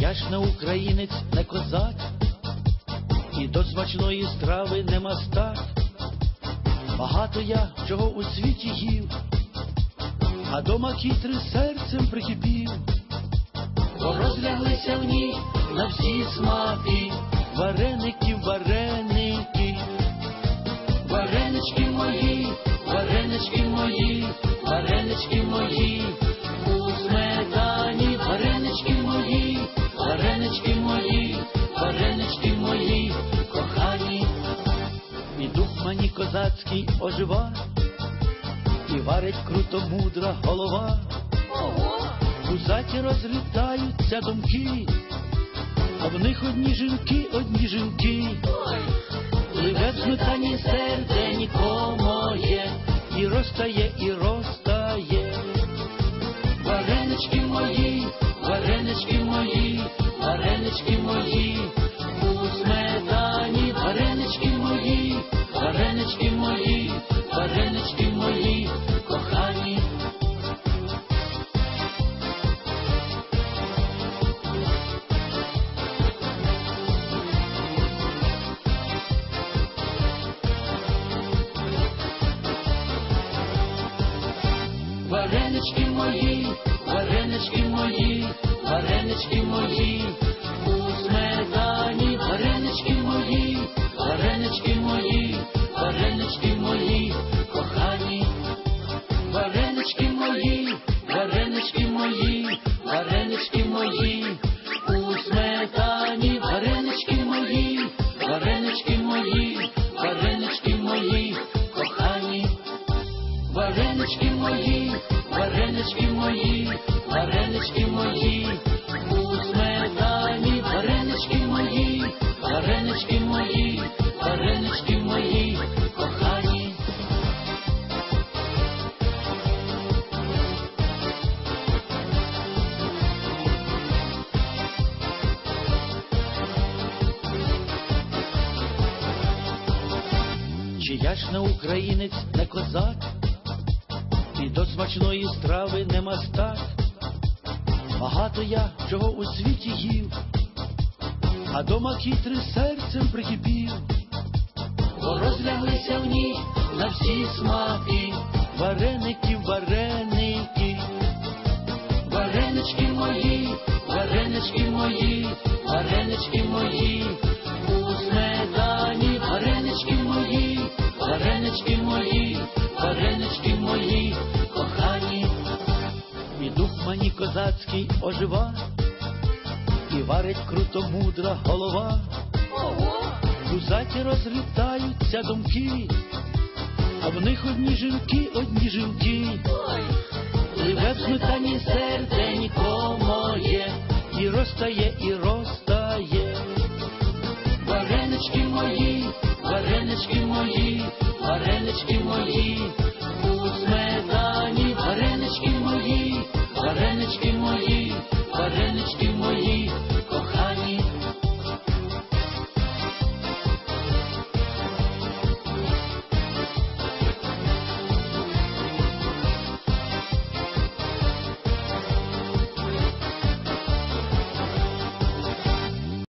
я ж не українець, не козак, і до смачної страви не мастак. Багато я чого у світі їв, а дома кітри серцем прикипів, бо розляглися в ній на всі смаки, козацький ожива, і варить круто мудра голова. У заті розлітаються думки, а в них одні жінки, одні жінки. Пливе в сметані серденько моє, і розтає, і розтає. Варенички мої, варенички мої, Варенички мої, варенички мої, варенички мої, Варенички мої, варенички мої, варенички мої, у сметані, варенички мої, варенички мої, варенички мої, кохані. Чи я ж не українець, не козак, до смачної страви не мастак. Багато я чого у світі їв, а дома кітри серцем прикипів, бо розляглися в ній на всі смаки, вареники, вареники, варенички мої, варенички мої, варенички мої, І козацький ожива, і варить круто мудра голова. У заті розлітаються думки, а в них одні жінки, одні жінки. Пливе в сметані серденько моє, і розтає, і розтає. Варенички мої, варенички мої, варенички мої,